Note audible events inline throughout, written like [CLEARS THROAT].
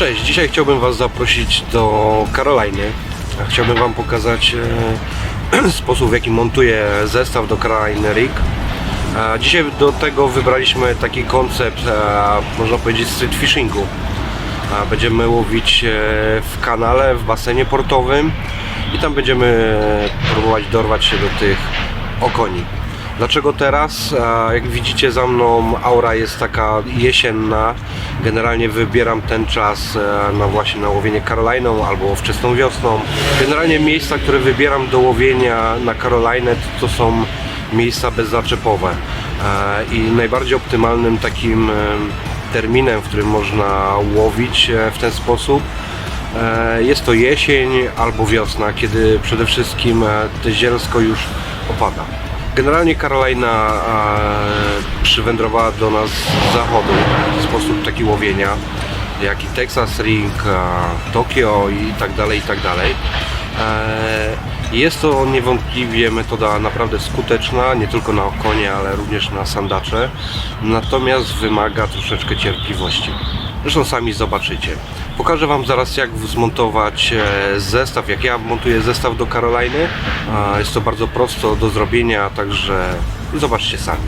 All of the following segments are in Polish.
Cześć, dzisiaj chciałbym Was zaprosić do Caroliny. Chciałbym Wam pokazać e, [CLEARS THROAT] sposób w jaki montuję zestaw do Caroliny Rig. Dzisiaj do tego wybraliśmy taki koncept, e, można powiedzieć street fishingu. Będziemy łowić e, w kanale, w basenie portowym i tam będziemy próbować dorwać się do tych okoni. Dlaczego teraz? Jak widzicie za mną aura jest taka jesienna. Generalnie wybieram ten czas e, na właśnie na łowienie Karoliną albo wczesną wiosną. Generalnie miejsca, które wybieram do łowienia na Karolinę to, to są miejsca bezzaczepowe. E, I najbardziej optymalnym takim e, terminem, w którym można łowić w ten sposób Jest to jesień albo wiosna, kiedy przede wszystkim te zielsko już opada. Generalnie Karolina przywędrowała do nas z zachodu w sposób taki łowienia, jak i Texas Ring, Tokio i tak dalej, i tak dalej. E, Jest to niewątpliwie metoda naprawdę skuteczna, nie tylko na okonie, ale również na sandacze, natomiast wymaga troszeczkę cierpliwości. Zresztą sami zobaczycie. Pokażę Wam zaraz jak zmontować e, zestaw, jak ja montuję zestaw do Karoliny. Jest to bardzo prosto do zrobienia, także zobaczcie sami.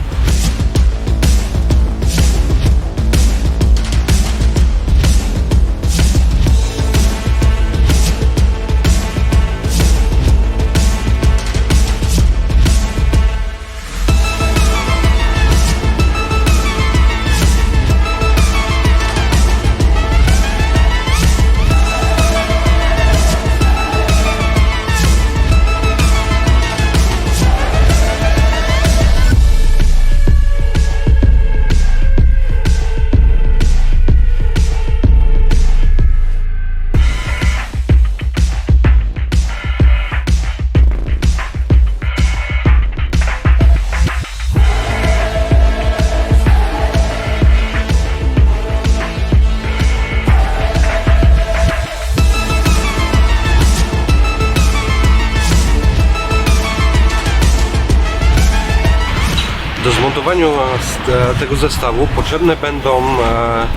Tego zestawu potrzebne będą e,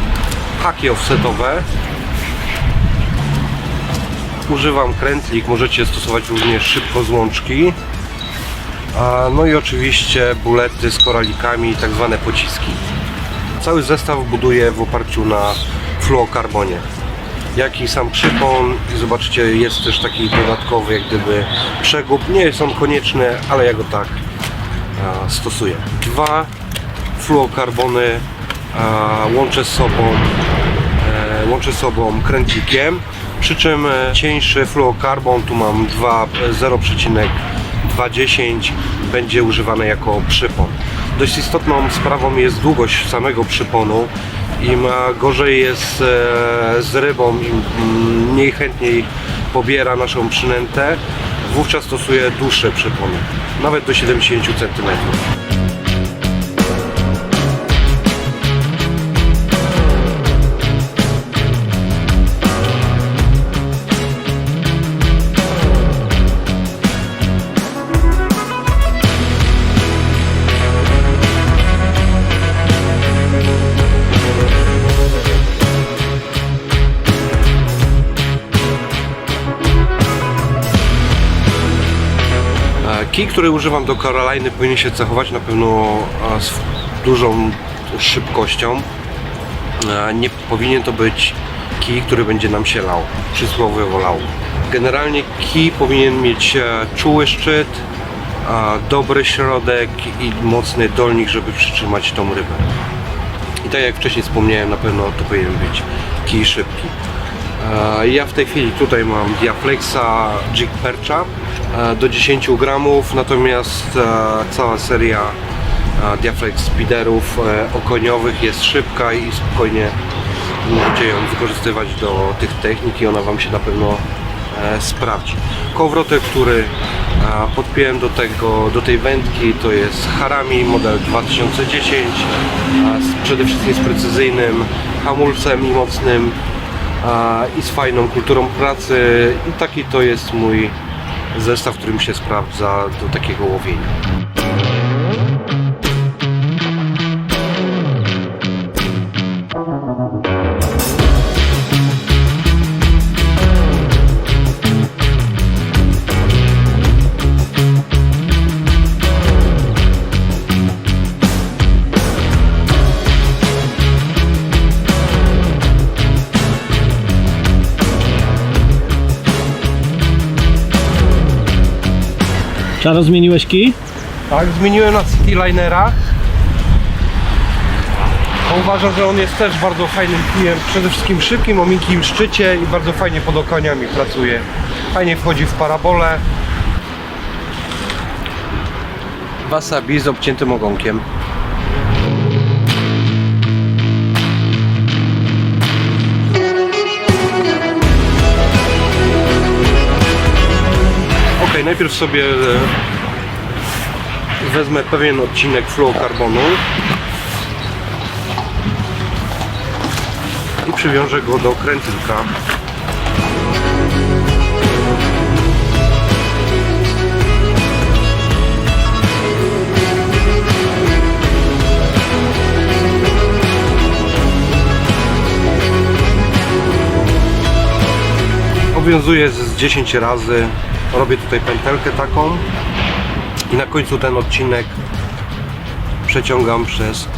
haki offsetowe. Używam krętlik, możecie stosować również szybko złączki. No i oczywiście bulety z koralikami tak zwane pociski. Cały zestaw buduję w oparciu na fluokarbonie. Jak i sam przypon i zobaczycie jest też taki dodatkowy jak gdyby przegub. Nie jest on konieczny, ale ja go tak a, stosuję. Dwa fluokarbony łączę z sobą e, łączę sobą kręcikiem przy czym e, cieńszy fluokarbon tu mam 2 e, 0,210 będzie używany jako przypon. Dość istotną sprawą jest długość samego przyponu. Im gorzej jest e, z rybą, im mm, mniej chętniej pobiera naszą przynętę, wówczas stosuję dłuższe przypony, nawet do 70 cm. Kij, który używam do Caroliny powinien się cechować na pewno e, z dużą szybkością. E, Nie powinien to być kij, który będzie nam się lał, przysłowiowo lał. Generalnie kij powinien mieć e, czuły szczyt, dobry środek i mocny dolnik, żeby przytrzymać tą rybę. I tak jak wcześniej wspomniałem, na pewno to powinien być kij szybki. Ja w tej chwili tutaj mam Diaflexa Jig Percha do 10 gramów, natomiast e, cała seria e, Diaflex Speederów e, okoniowych jest szybka i spokojnie możecie ją wykorzystywać do tych technik i ona Wam się na pewno e, sprawdzi. Kołowrotek, który e, podpiąłem do, tego, do tej wędki to jest Harami model 2010 e, z, przede wszystkim z precyzyjnym hamulcem i mocnym i z fajną kulturą pracy i taki to jest mój zestaw, który mi się sprawdza do takiego łowienia. Czaro zmieniłeś kij? Tak, zmieniłem na Citylinera. Uważam, że on jest też bardzo fajnym kijem, przede wszystkim szybkim, o miękkim szczycie i bardzo fajnie pod okoniami pracuje. Fajnie wchodzi w parabolę. Wasabi z obciętym ogonkiem. Najpierw sobie e, wezmę pewien odcinek fluorokarbonu i przywiążę go do krętilka. Owiązuję z 10 razy, robię tutaj pętelkę taką i na końcu ten odcinek przeciągam przez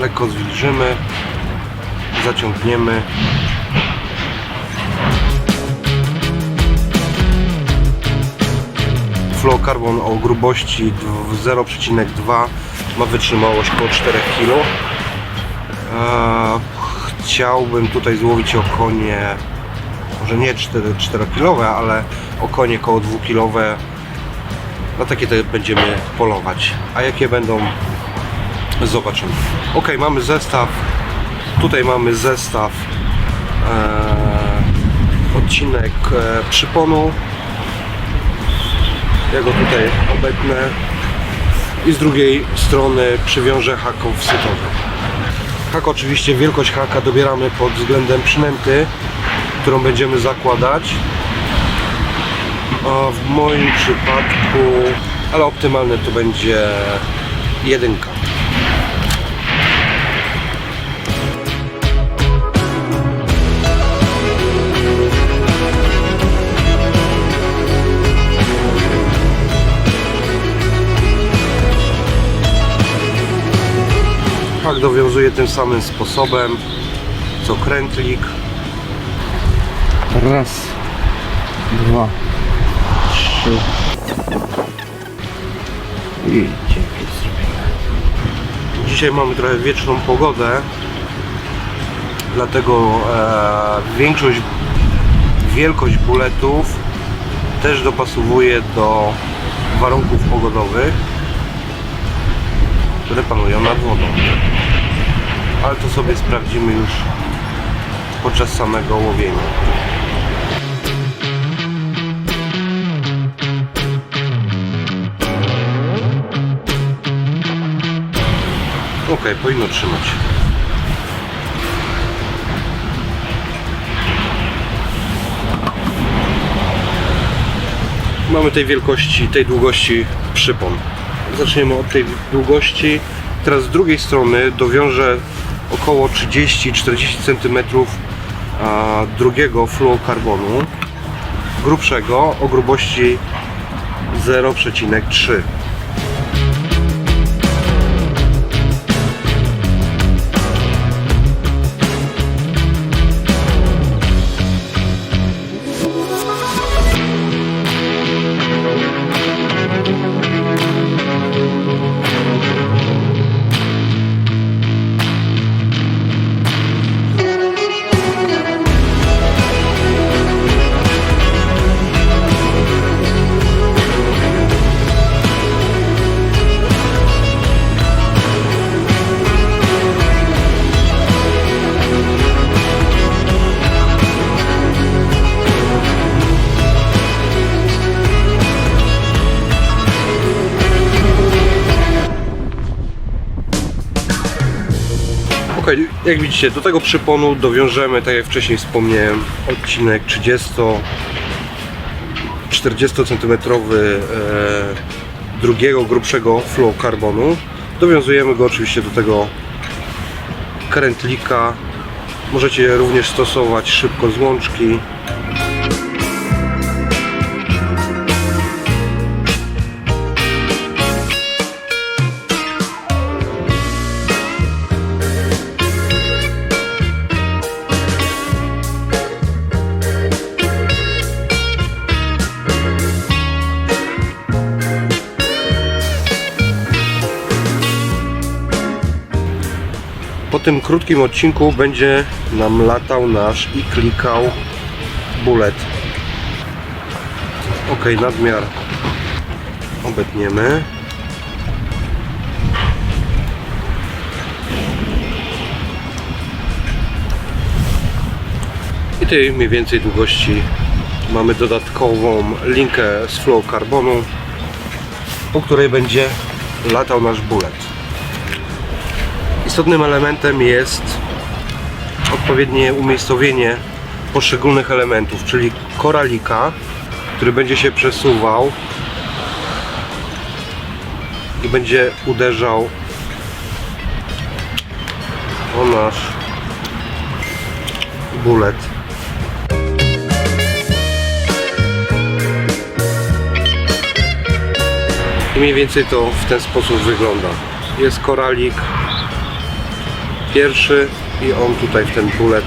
lekko zwilżymy zaciągniemy. Fluorokarbon o grubości dw- 0,2 ma wytrzymałość około 4 kg Eee, chciałbym tutaj złowić okonie może nie 4, 4 kilowe, ale okonie około 2 kilowe. Na takie te będziemy polować. A jakie będą zobaczymy. Ok, mamy zestaw. Tutaj mamy zestaw e, odcinek e, przyponu. Ja go tutaj obetnę i z drugiej strony przywiążę haką wsytowy. Hak oczywiście, wielkość haka dobieramy pod względem przynęty, którą będziemy zakładać. A w moim przypadku, ale optymalne to będzie jedynka. Hak dowiązuje tym samym sposobem co krętlik. Raz, dwa, trzy. I dzięki zrobione. Dzisiaj mamy trochę wieczną pogodę, dlatego e, większość, wielkość buletów też dopasowuje do warunków pogodowych, które panują nad wodą. Ale to sobie sprawdzimy już podczas samego łowienia. Ok, powinno trzymać. Mamy tej wielkości, tej długości przypon. Zaczniemy od tej długości. Teraz z drugiej strony dowiążę około 30-40 cm drugiego fluorokarbonu grubszego o grubości 0,3 jak widzicie, do tego przyponu dowiążemy, tak jak wcześniej wspomniałem, odcinek 30 40 cm drugiego grubszego fluorokarbonu. Dowiązujemy go oczywiście do tego krętlika. Możecie również stosować szybko złączki. Po tym krótkim odcinku będzie nam latał nasz i klikał bullet. Ok, nadmiar obetniemy. I tej mniej więcej długości mamy dodatkową linkę z fluorokarbonu, po której będzie latał nasz bullet. Istotnym elementem jest odpowiednie umiejscowienie poszczególnych elementów, czyli koralika, który będzie się przesuwał i będzie uderzał o nasz bullet. I mniej więcej to w ten sposób wygląda. Jest koralik pierwszy i on tutaj w ten bullet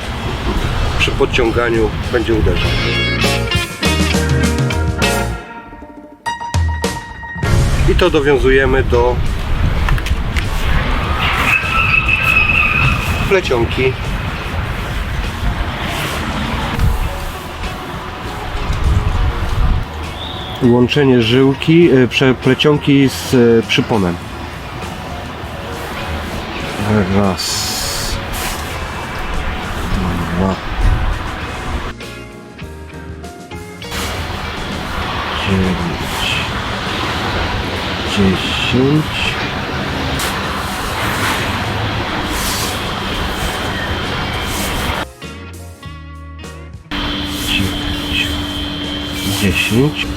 przy podciąganiu będzie uderzał. I to dowiązujemy do plecionki. Łączenie żyłki, e, plecionki z e, przyponem. Raz. Dwa. Dziewięć. Dziesięć. Dziewięć. Dziesięć.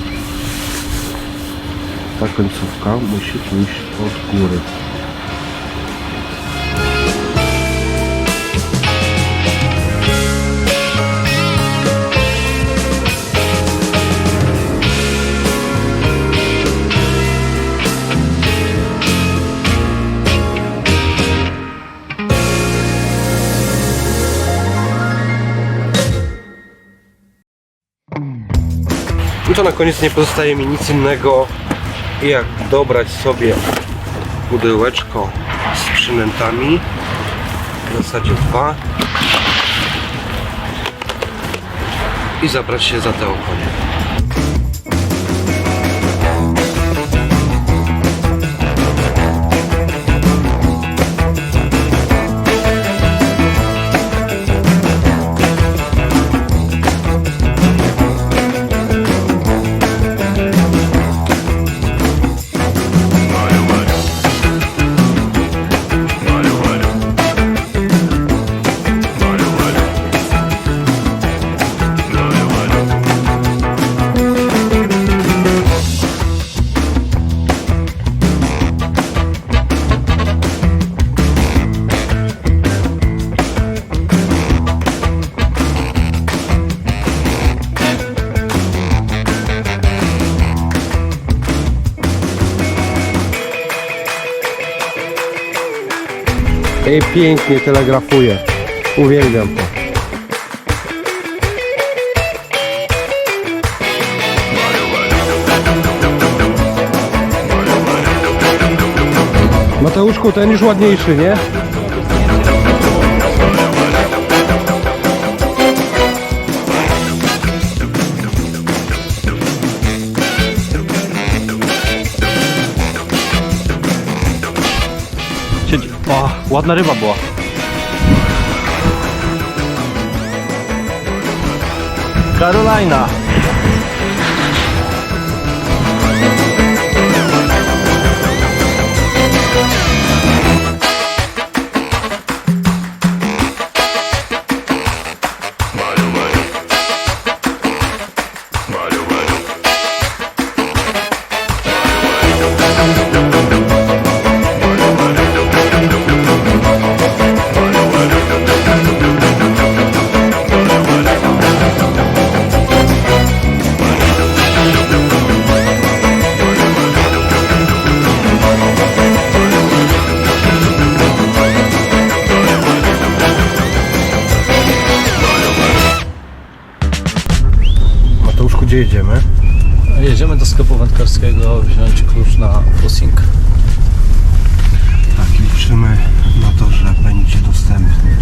Ta końcówka musi pójść od góry. To na koniec nie pozostaje mi nic innego jak dobrać sobie pudełeczko z przynętami w zasadzie dwa i zabrać się za te okonie. Pięknie telegrafuje. Uwielbiam to. Mateuszku, ten już ładniejszy, nie? O, ładna ryba była. Karolina. Wziąć klucz na Fusing. Tak, liczymy na to, że będzie dostępny.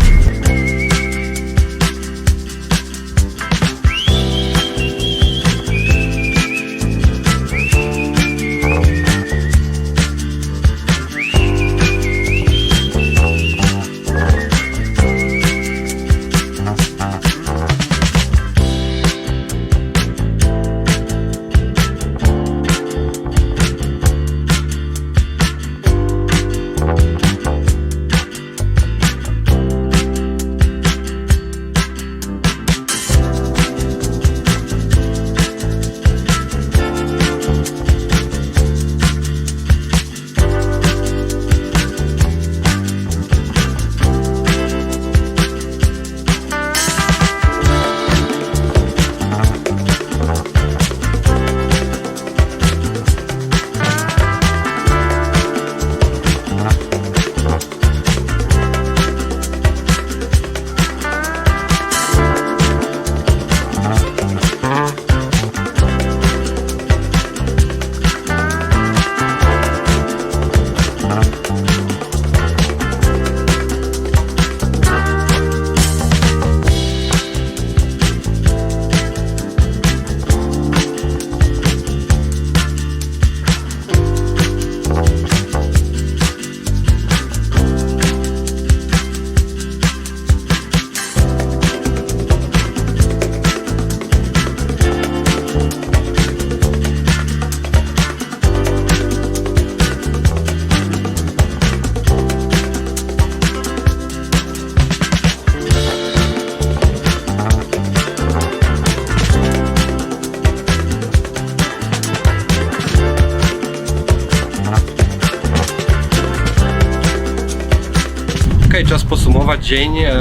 Dzień. E,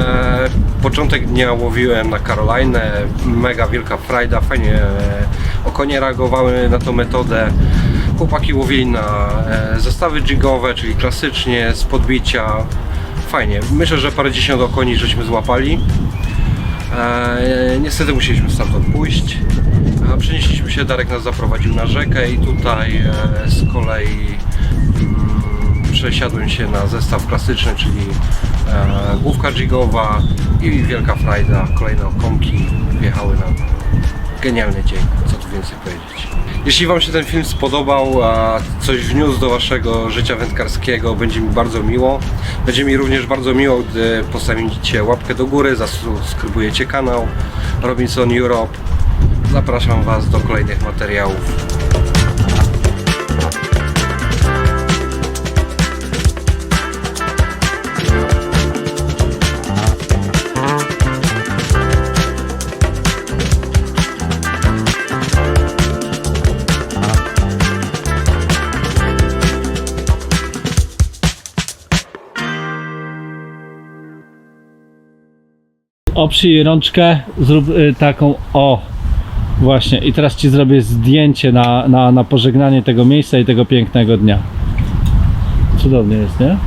początek dnia łowiłem na Carolinę, mega wielka frajda, fajnie e, okonie reagowały na tą metodę. Chłopaki łowili na e, zestawy jigowe, czyli klasycznie, z podbicia. Fajnie. Myślę, że parę dziesiąt okoni żeśmy złapali. Niestety musieliśmy stamtąd pójść. Przenieśliśmy się, Darek nas zaprowadził na rzekę i tutaj z kolei mm, przesiadłem się na zestaw klasyczny, czyli główka jigowa i wielka frajda, kolejne okonki wjechały nam. Genialny dzień, co tu więcej powiedzieć. Jeśli Wam się ten film spodobał, a coś wniósł do Waszego życia wędkarskiego, będzie mi bardzo miło. Będzie mi również bardzo miło, gdy postawicie łapkę do góry, zasubskrybujecie kanał Robinson Europe. Zapraszam Was do kolejnych materiałów. Oprzyj rączkę, zrób y, taką o. Właśnie, i teraz ci zrobię zdjęcie na, na, na pożegnanie tego miejsca i tego pięknego dnia. Cudownie jest, nie?